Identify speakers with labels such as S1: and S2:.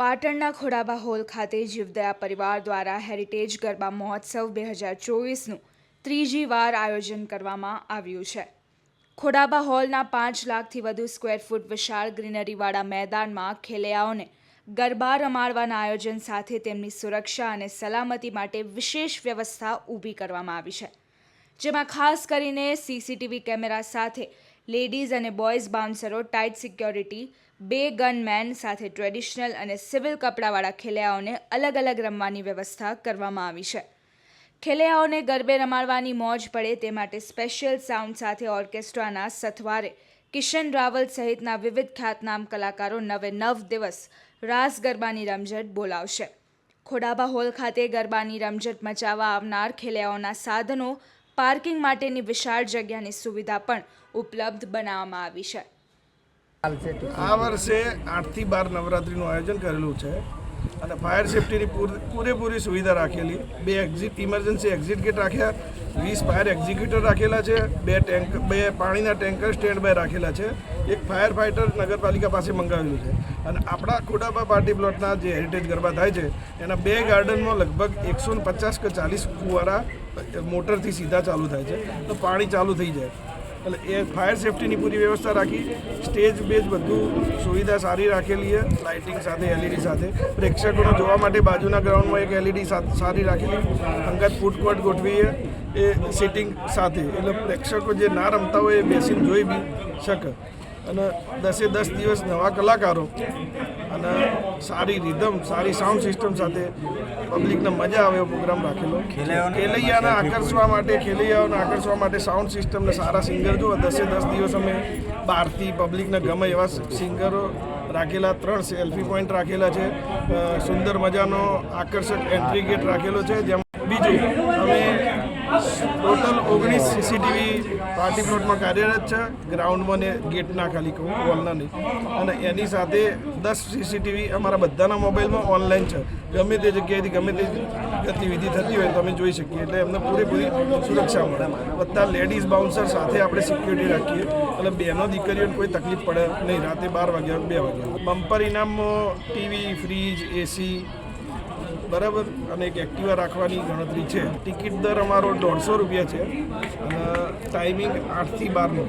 S1: પાટણના ખોડાબા હોલ ખાતે જીવદયા પરિવાર દ્વારા હેરિટેજ ગરબા મહોત્સવ બે હજાર ચોવીસનું ત્રીજી વાર આયોજન કરવામાં આવ્યું છે. ખોડાબા હોલના પાંચ લાખથી વધુ સ્ક્વેર ફૂટ વિશાળ ગ્રીનરીવાળા મેદાનમાં ખેલૈયાઓને ગરબા રમાડવાના આયોજન સાથે તેમની સુરક્ષા અને સલામતી માટે વિશેષ વ્યવસ્થા ઊભી કરવામાં આવી છે. જેમાં ખાસ કરીને સીસીટીવી કેમેરા સાથે લેડીઝ અને બોયઝ બાઉન્સરો, ટાઇટ સિક્યોરિટી, બે ગનમેન સાથે ટ્રેડિશનલ અને સિવિલ કપડાવાળા ખેલૈયાઓને અલગ અલગ રમવાની વ્યવસ્થા કરવામાં આવી છે. ખેલૈયાઓને ગરબે રમાડવાની મોજ પડે તે માટે સ્પેશિયલ સાઉન્ડ સાથે ઓર્કેસ્ટ્રાના સથવારે, કિશન રાવલ સહિતના વિવિધ ખ્યાતનામ કલાકારો નવે નવ દિવસ રાસ ગરબાની રમઝટ બોલાવશે. ખોડાબા હોલ ખાતે ગરબાની રમઝટ મચાવવા આવનાર ખેલૈયાઓના સાધનો પાર્કિંગ માટેની વિશાળ જગ્યાની સુવિધા પણ ઉપલબ્ધ બનાવવામાં આવી છે.
S2: આ વર્ષે આઠથી બાર નવરાત્રિનું આયોજન કરેલું છે અને ફાયર સેફટીની પૂર- પૂરેપૂરી સુવિધા રાખેલી. બે એક્ઝિટ ઇમરજન્સી એક્ઝિટ ગેટ રાખ્યા, વીસ ફાયર એક્ઝિક્યુટર રાખેલા છે, બે ટેન્ક, બે પાણીના ટેન્કર સ્ટેન્ડ બાય રાખેલા છે, એક ફાયર ફાઇટર નગરપાલિકા પાસે મંગાવેલું છે. અને આપણા ખોડાબા પાર્ટી પ્લોટના જે હેરિટેજ ગરબા થાય છે, એના બે ગાર્ડનમાં લગભગ એકસો પચાસ કે ચાલીસ ફુવારા મોટરથી સીધા ચાલુ થાય છે, તો પાણી ચાલુ થઈ જાય. એટલે એ ફાયર સેફટીની પૂરી વ્યવસ્થા રાખી, સ્ટેજ બેજ બધું સુવિધા સારી રાખેલી છે, લાઇટિંગ સાથે એલઈડી સાથે. પ્રેક્ષકોને જોવા માટે બાજુના ગ્રાઉન્ડમાં એક એલઈડી સારી રાખેલી. અંગત ફૂડ કોર્ટ ગોઠવીએ, એ સિટિંગ સાથે. એટલે પ્રેક્ષકો જે ના રમતા હોય એ બેસીને જોઈ બી શકે. અને દસે દસ દિવસ નવા કલાકારો અને સારી રિધમ સારી સાઉન્ડ સિસ્ટમ સાથે પબ્લિકને મજા આવે એવો પ્રોગ્રામ રાખેલો. ખેલૈયાને આકર્ષવા માટે ખેલૈયાઓને આકર્ષવા માટે સાઉન્ડ સિસ્ટમને સારા સિંગર જો દસે દસ દિવસ અમે બહારથી પબ્લિકને ગમે એવા સિંગરો રાખેલા ત્રણ સેલ્ફી પોઈન્ટ રાખેલા છે. સુંદર મજાનો આકર્ષક એન્ટ્રી ગેટ રાખેલો છે. જેમ બીજું અમે ટોટલ ઓગણીસ સીસીટીવી પાર્ટી પ્લોટમાં કાર્યરત છે. ગ્રાઉન્ડમાં ને ગેટના ખાલી કહું, વોલના નહીં. અને એની સાથે દસ સીસીટીવી અમારા બધાના મોબાઈલમાં ઓનલાઈન છે. ગમે તે જગ્યાએથી, ગમે તે ગતિવિધિ થતી હોય તો અમે જોઈ શકીએ. એટલે એમને પૂરેપૂરી સુરક્ષા મળે. બધા લેડીઝ બાઉન્સર સાથે આપણે સિક્યુરિટી રાખીએ. એટલે બહેનો દીકરીઓને કોઈ તકલીફ પડે નહીં. રાતે બાર વાગ્યા, બે વાગ્યા. બમ્પર ઇનામમાં ટીવી, ફ્રીજ, એસી બરાબર? અને એક એક્ટિવા રાખવાની ગણતરી છે. ટિકિટ દર અમારો દોઢસો રૂપિયા છે. અને ટાઈમિંગ આઠથી બારનો.